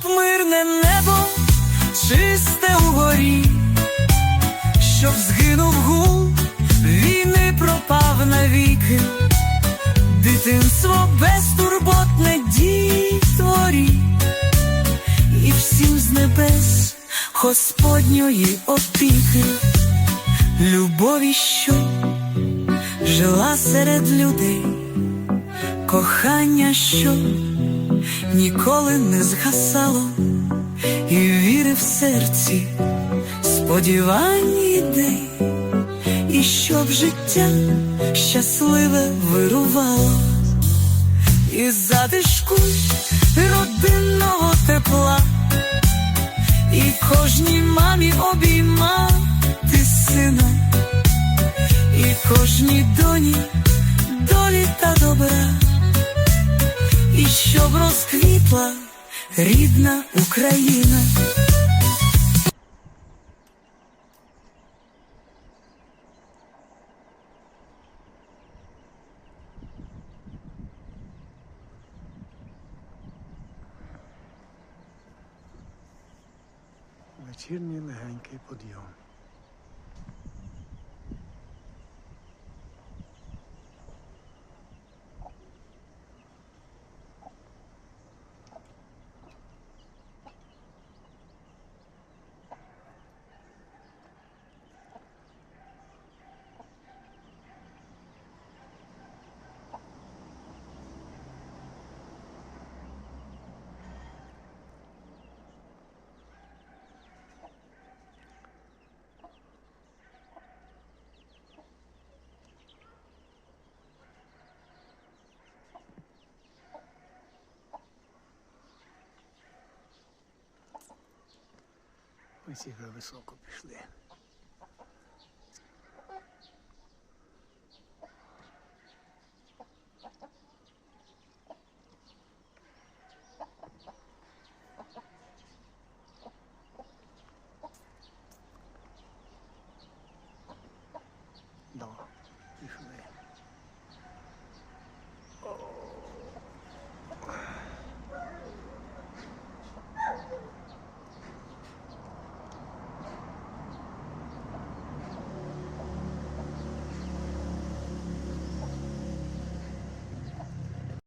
щоб мирне небо чисте угорі, щоб згинув гул, війни пропав навіки, дитинство безтурботне дітворі, і всім з небес Господньої опіки, любові, що жила серед людей, кохання, що ніколи не згасало, і віри в серці, сподівань ідей, і щоб життя щасливе вирувало, і затишку родинного тепла, і кожній мамі обіймати сина, і кожній доні долі та добра розквітла рідна Україна. Вечірній легенький подйом. І вже високо пішли.